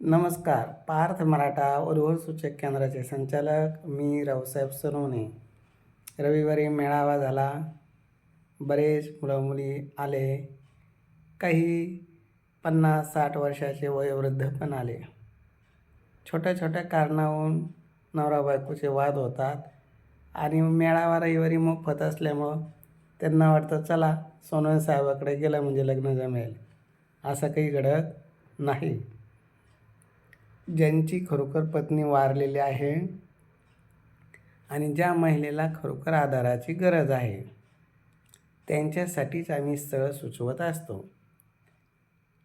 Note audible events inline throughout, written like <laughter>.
नमस्कार पार्थ मराठा वरवर सूचक केंद्राचे संचालक मी रावसाहेब सोनवणे रविवारी मेळावा झाला. बरेच मुलं मुली आले. काही पन्नास साठ वर्षाचे वयोवृद्ध पण आले. छोट्या छोट्या कारणाहून नवरा बायकोचे वाद होतात आणि मेळावा रविवारी मोफत असल्यामुळं त्यांना वाटतं चला सोनवणे साहेबाकडे गेलं म्हणजे लग्न जमेल. असं काही घडत नाही. ज्यांची खरोखर पत्नी वारलेली आहे आणि ज्या महिलेला खरोखर आधाराची गरज आहे त्यांच्यासाठीच आम्ही स्थळं सुचवत असतो.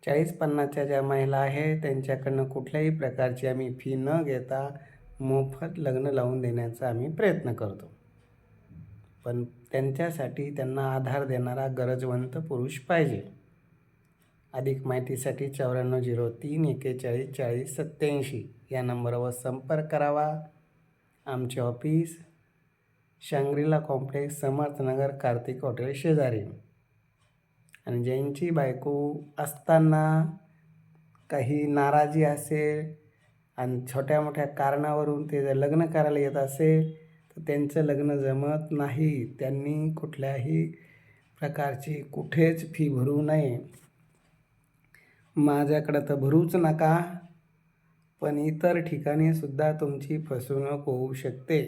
चाळीस पन्नासच्या ज्या महिला आहे त्यांच्याकडनं कुठल्याही प्रकारची आम्ही फी न घेता मोफत लग्न लावून देण्याचा आम्ही प्रयत्न करतो. पण त्यांच्यासाठी त्यांना आधार देणारा गरजवंत पुरुष पाहिजे. अधिक माहितीसाठी चौऱ्याण्णव झिरो तीन एकेचाळीस चाळीस सत्याऐंशी या नंबरवर संपर्क करावा. आमचे office Shangrila complex Samarthnagar Kartik hotel शेजारी. आणि ज्यांची बायको असताना काही नाराजी असेल आणि छोट्या मोठ्या कारणावरून ते जर लग्न करायला येत असेल तर त्यांचं लग्न जमत नाही. त्यांनी कुठल्याही प्रकारची कुठेच फी भरू नये. माझ्याकडं तर भरूच नका. पण इतर ठिकाणी सुद्धा तुमची फसवणूक होऊ शकते.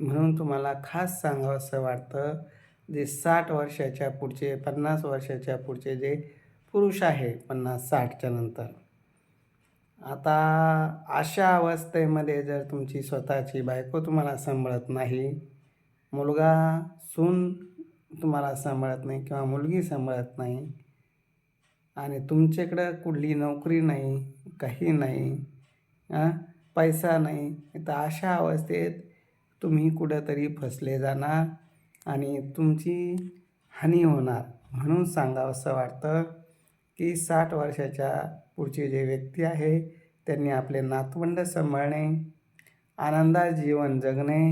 म्हणून तुम्हाला खास सांगावं असं वाटतं जे साठ वर्षाच्या पुढचे पन्नास वर्षाच्या पुढचे जे पुरुष आहे पन्नास साठच्या नंतर. आता अशा अवस्थेमध्ये जर तुमची स्वतःची बायको तुम्हाला सांभाळत नाही मुलगा सून तुम्हाला सांभाळत नाही किंवा मुलगी सांभाळत नाही आणि तुमच्याकडं कुठली नोकरी नाही काही नाही पैसा नाही तर अशा अवस्थेत तुम्ही कुठंतरी फसले जाणार आणि तुमची हानी होणार. म्हणून सांगावं असं वाटतं की साठ वर्षाच्या पुढचे जे व्यक्ती आहे त्यांनी आपले नातवंड सांभाळणे आनंदात जीवन जगणे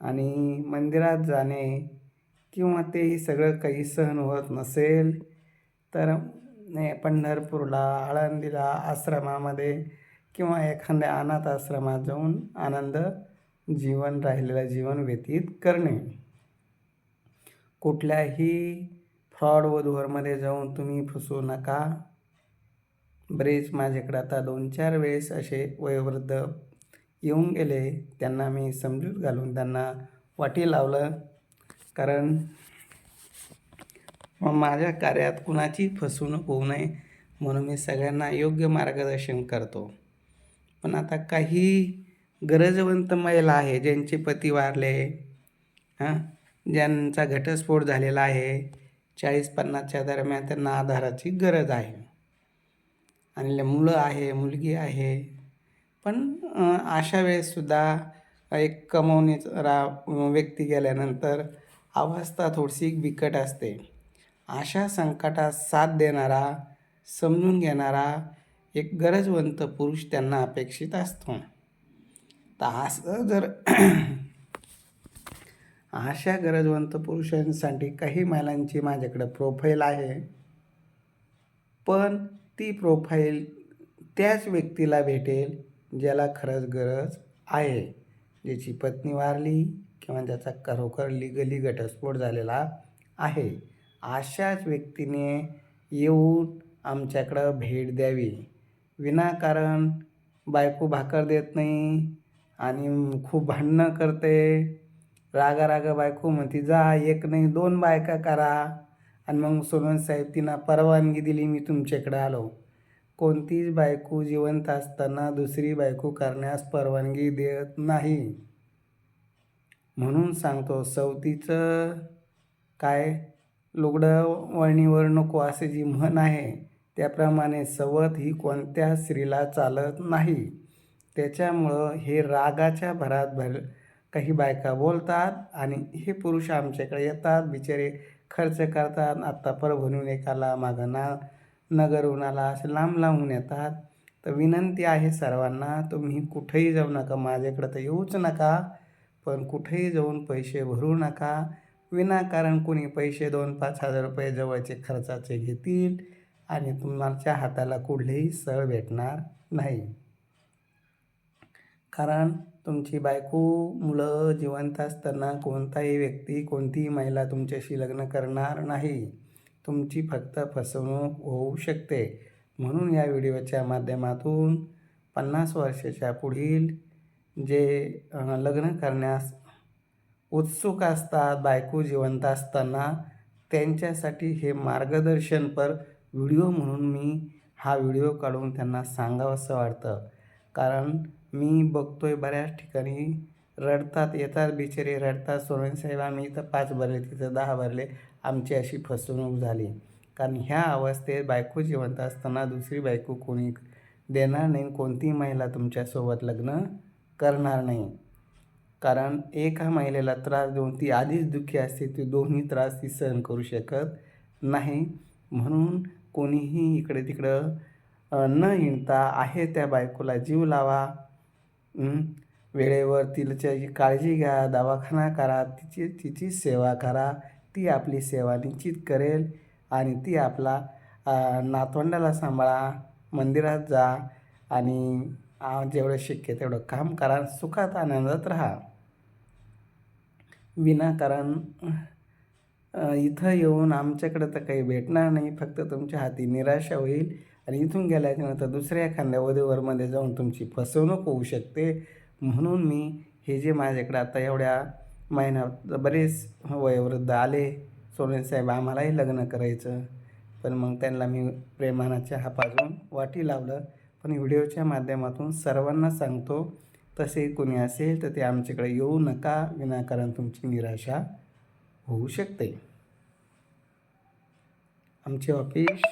आणि मंदिरात जाणे किंवा तेही सगळं काही सहन होत नसेल तर पंढरपूरला आळंदीला आश्रमामध्ये किंवा एखाद्या अनाथ आश्रमात जाऊन आनंद जीवन राहिलेलं जीवन व्यतीत करणे. कुठल्याही फ्रॉड व वधूवरमध्ये जाऊन तुम्ही फसू नका. बरेच माझ्याकडे आता दोन चार वेळेस असे वयोवृद्ध येऊन गेले त्यांना मी समजूत घालून त्यांना वाटी लावलं. कारण मग माझ्या कार्यात कुणाची फसवणूक होऊ नये म्हणून मी सगळ्यांना योग्य मार्गदर्शन करतो. पण आता काही गरजवंत महिला आहे ज्यांचे पती वारले हां? ज्यांचा घटस्फोट झालेला आहे. चाळीस पन्नासच्या दरम्यान त्यांना आधाराची गरज आहे. आणि मुलं आहे मुलगी आहे. पण अशा वेळेससुद्धा एक कमवणीचा व्यक्ती गेल्यानंतर अवस्था थोडीशी बिकट असते. अशा संकटात साथ देणारा समजून घेणारा एक गरजवंत पुरुष त्यांना अपेक्षित असतो. तर असं जर <clears throat> अशा गरजवंत पुरुषांसाठी काही महिलांची माझ्याकडं प्रोफाईल आहे. पण ती प्रोफाईल त्याच व्यक्तीला भेटेल ज्याला खरंच गरज आहे. ज्याची पत्नी वारली किंवा ज्याचा खरोखर लिगली घटस्फोट झालेला आहे. अशाच व्यक्तीने येऊन आमच्याकडं भेट द्यावी. विनाकारण बायको भाकर देत नाही आणि खूप भांडणं करते. रागा रागा बायको म्हणते जा एक नाही दोन बायका करा. आणि मग सोनवंत साहेब तिनं परवानगी दिली मी तुमच्याकडे आलो. कोणतीच बायको जिवंत असताना दुसरी बायको करण्यास परवानगी देत नाही. म्हणून सांगतो सवतीचं काय? लुगडं वळणीवर नको असे जी म्हण आहे त्याप्रमाणे सवत ही कोणत्या स्त्रीला चालत नाही. त्याच्यामुळं हे रागाच्या भरात भर काही बायका बोलतात आणि हे पुरुष आमच्याकडे येतात बिचारे खर्च करतात आत्ता परभणून एकाला मागं ना नगरहून आला असे लांब लांबून येतात. तर विनंती आहे सर्वांना तुम्ही कुठेही जाऊ नका माझ्याकडं तर येऊच नका पण कुठेही जाऊन पैसे भरू नका. विनाकारण कोणी पैसे दोन पाच हजार रुपये जवळचे खर्चाचे घेतील आणि तुमच्या हाताला कुठलेही सळ भेटणार नाही. कारण तुमची बायको मुलं जिवंत असताना कोणताही व्यक्ती कोणतीही महिला तुमच्याशी लग्न करणार नाही. तुमची फक्त फसवणूक होऊ शकते. म्हणून या व्हिडिओच्या माध्यमातून पन्नास वर्षाच्या पुढील जे लग्न करण्यास उत्सुक असतात बायको जिवंत असताना त्यांच्यासाठी हे मार्गदर्शनपर व्हिडिओ म्हणून मी हा व्हिडिओ काढून त्यांना सांगावंसं वाटतं. कारण मी बघतो आहे बऱ्याच ठिकाणी रडतात येतात बिचारे रडतात. सोनसाहेब आम्ही इथं पाच भरले तिथं दहा भरले. आमची अशी फसवणूक झाली. कारण ह्या अवस्थेत बायको जिवंत असताना दुसरी बायको कोणी देणार नाही कोणतीही महिला तुमच्यासोबत लग्न करणार नाही. कारण एका महिलेला त्रास देऊन ती आधीच दुःखी असते ती दोन्ही त्रास ती सहन करू शकत नाही. म्हणून कोणीही इकडे तिकडं न हिंडता आहे त्या बायकोला जीव लावा. वेळेवर तिच्याची काळजी घ्या दवाखाना करा तिची तिची सेवा करा. ती आपली सेवा निश्चित करेल आणि ती आपला नातवंडाला सांभाळा. मंदिरात जा आणि जेवढं शक्य तेवढं काम करा. सुखात आनंदात राहा. विनाकारण इथं येऊन आमच्याकडं तर काही भेटणार नाही. फक्त तुमच्या हाती निराशा होईल आणि इथून गेल्याच्यानंतर दुसऱ्या एखाद्या वधूवरमध्ये जाऊन तुमची फसवणूक होऊ शकते. म्हणून मी हे जे माझ्याकडे आता एवढ्या महिन्यात बरेच वयोवृद्ध आले सोनेसाहेब आम्हालाही लग्न करायचं. पण मग त्यांना मी प्रेमानाच्या हापाजून वाटी लावलं. पण व्हिडिओच्या माध्यमातून सर्वांना सांगतो तसे कोणी असेल तर ते आमच्याकडे येऊ नका विनाकारण तुमची निराशा होऊ शकते. आमचे ऑफिस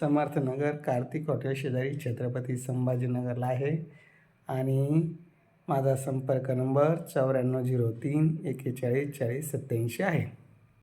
समर्थनगर कार्तिक हॉटेल शेजारी छत्रपती संभाजीनगरला आहे. आणि माझा संपर्क नंबर चौऱ्याण्णव झिरो तीन एकेचाळीस चाळीस सत्याऐंशी आहे.